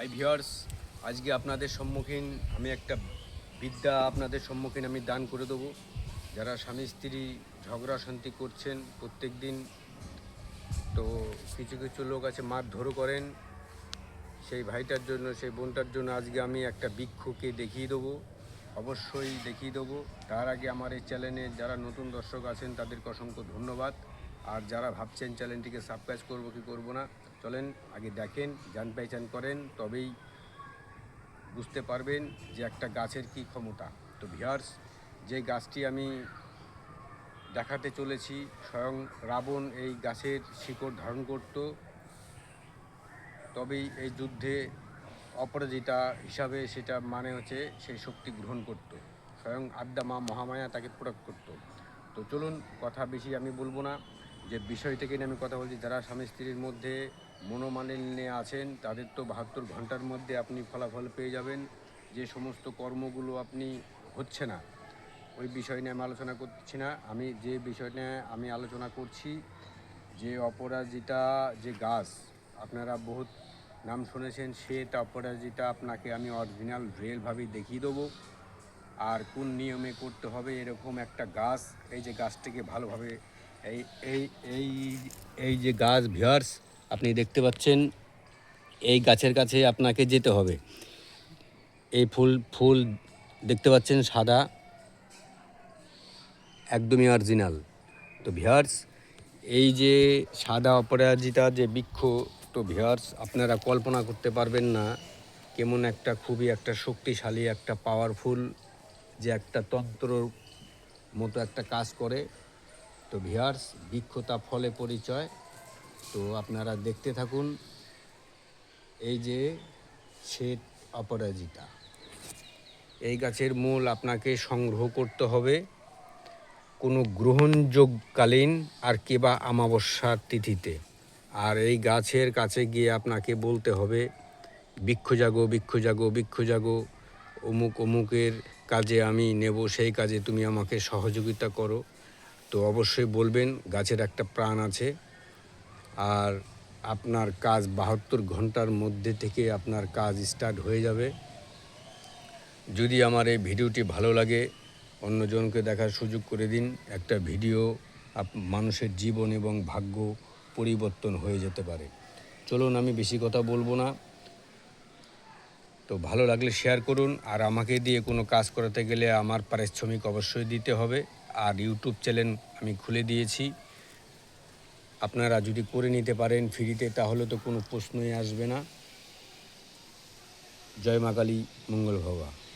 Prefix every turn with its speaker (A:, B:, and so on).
A: Hi viewers আজকে আপনাদের সম্মুখীন আমি একটা বিদ্যা আপনাদের সম্মুখীন আমি দান করে দেবো। যারা স্বামী, স্ত্রী ঝগড়া, শান্তি করছেন প্রত্যেক দিন তো কিছু কিছু লোক আছে মারধরও করেন। সেই ভাইটার জন্য, সেই বোনটার জন্য আজকে আমি একটা বৃক্ষকে দেখিয়ে দেবো। অবশ্যই দেখিয়ে দেবো। তার আগে আমার এই চ্যানেলে যারা নতুন দর্শক আছেন, তাদেরকে অসংখ্য ধন্যবাদ। আর যারা ভাবছেন চ্যানেলটিকে সাবস্ক্রাইব করব কি করব না, চলেন আগে দেখেন জান পেহচান করেন, তবেই বুঝতে পারবেন যে একটা গাছের কি ক্ষমতা। তো ভিয়ার্স যে গাছটি আমি দেখাতে চলেছি, স্বয়ং রাবণ এই গাছের শিকড় ধারণ করত, তবেই এই যুদ্ধে অপরাজিতা হিসাবে সেটা মানে হচ্ছে সেই শক্তি গ্রহণ করত। স্বয়ং আদ্যা মা মহামায়া তাকে প্রয়োগ করত। তো চলুন, কথা বেশি আমি বলব না। যে বিষয় থেকে নিয়ে আমি কথা বলছি, যারা স্বামী স্ত্রীর মধ্যে মনোমালিন্যে আছেন, তাদের তো বাহাত্তর ঘণ্টার মধ্যে আপনি ফলাফল পেয়ে যাবেন। যে সমস্ত কর্মগুলো আপনি হচ্ছে না, ওই বিষয় নিয়ে আমি আলোচনা করছি না। আমি যে বিষয় নিয়ে আমি আলোচনা করছি, যে অপরাজিতা যে গাছ, আপনারা বহুত নাম শুনেছেন শ্বেত অপরাজিতা আপনাকে আমি অরিজিনাল রিয়েলভাবেই দেখিয়ে দেবো। আর কোন নিয়মে করতে হবে এরকম একটা গাছ, এই যে গাছটিকে ভালোভাবে এই এই এই এই যে গাছ ভিয়ার্স আপনি দেখতে পাচ্ছেন, এই গাছের কাছে আপনাকে যেতে হবে। এই ফুল ফুল দেখতে পাচ্ছেন সাদা, একদমই অরিজিনাল তো ভিয়ার্স এই যে সাদা অপরাজিতা, যে বৃক্ষ, তো ভিয়ার্স আপনারা কল্পনা করতে পারবেন না কেমন একটা খুবই একটা শক্তিশালী, একটা পাওয়ারফুল যে একটা তন্ত্রর মতো একটা কাজ করে। তো ভিয়ার্স বৃক্ষ তা ফলে পরিচয়। তো আপনারা দেখতে থাকুন এই যে শ্বেত অপরাজিতা। এই গাছের মূল আপনাকে সংগ্রহ করতে হবে। কোনো গ্রহণযোগকালীন আর কেবা আমাবস্যার তিথিতে। আর এই গাছের কাছে গিয়ে আপনাকে বলতে হবে বৃক্ষ জাগো বৃক্ষ জাগো বৃক্ষ জাগো অমুক অমুকের কাজে আমি নেব, সেই কাজে তুমি আমাকে সহযোগিতা করো। তো অবশ্যই বলবেন, গাছের একটা প্রাণ আছে। আর আপনার কাজ বাহাত্তর ঘণ্টার মধ্যে থেকে আপনার কাজ স্টার্ট হয়ে যাবে। যদি আমার এই ভিডিওটি ভালো লাগে, অন্যজনকে দেখার সুযোগ করে দিন। একটা ভিডিও মানুষের জীবন এবং ভাগ্য পরিবর্তন হয়ে যেতে পারে। চলুন, আমি বেশি কথা বলব না। তো ভালো লাগলে শেয়ার করুন। আর আমাকে দিয়ে কোনো কাজ করাতে গেলে আমার পারিশ্রমিক অবশ্যই দিতে হবে। আর ইউটিউব চ্যানেল আমি খুলে দিয়েছি। আপনারা যদি করে নিতে পারেন ফ্রিতে, তাহলে তো কোনো প্রশ্নই আসবে না। জয় মা কালী, মঙ্গল ভবা।